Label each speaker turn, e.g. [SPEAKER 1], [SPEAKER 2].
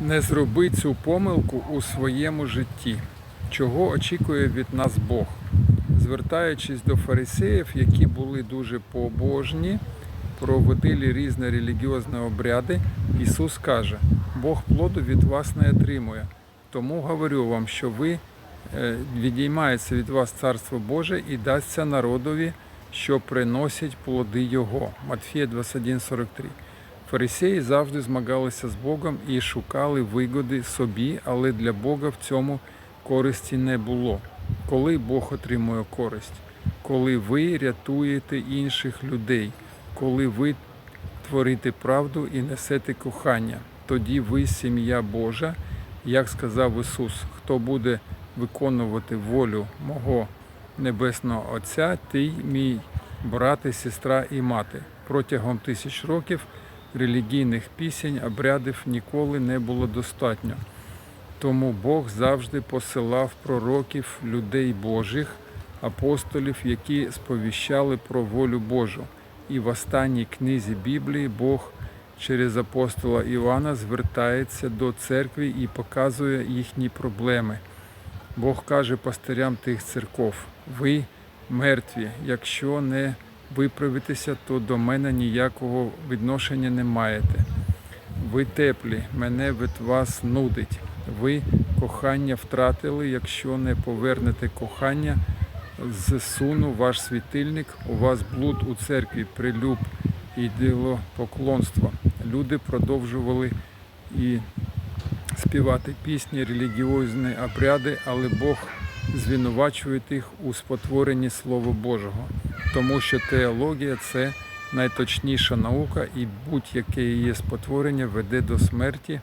[SPEAKER 1] Не зроби цю помилку у своєму житті. Чого очікує від нас Бог? Звертаючись до фарисеїв, які були дуже побожні, проводили різні релігіозні обряди, Ісус каже: Бог плоду від вас не отримує. Тому говорю вам, що ви е, відіймається від вас Царство Боже і дасться народові, що приносять плоди Його. Матфія 21,43. Фарисеї завжди змагалися з Богом і шукали вигоди собі, але для Бога в цьому користі не було. Коли Бог отримує користь, коли ви рятуєте інших людей, коли ви творите правду і несете кохання, тоді ви сім'я Божа, як сказав Ісус, хто буде виконувати волю мого Небесного Отця, ти мій брат і сестра і мати. Протягом тисяч років релігійних пісень, обрядів ніколи не було достатньо. Тому Бог завжди посилав пророків, людей Божих, апостолів, які сповіщали про волю Божу. І в останній книзі Біблії Бог через апостола Івана звертається до церкви і показує їхні проблеми. Бог каже пастирям тих церков: ви мертві, якщо не виправитеся, то до мене ніякого відношення не маєте. Ви теплі, мене від вас нудить. Ви кохання втратили, якщо не повернете кохання, зсуну ваш світильник, у вас блуд у церкві, прилюб і поклонство. Люди продовжували і співати пісні, релігіозні обряди, але Бог звинувачує їх у спотворенні Слова Божого, тому що теологія це найточніша наука, і будь-яке її спотворення веде до смерті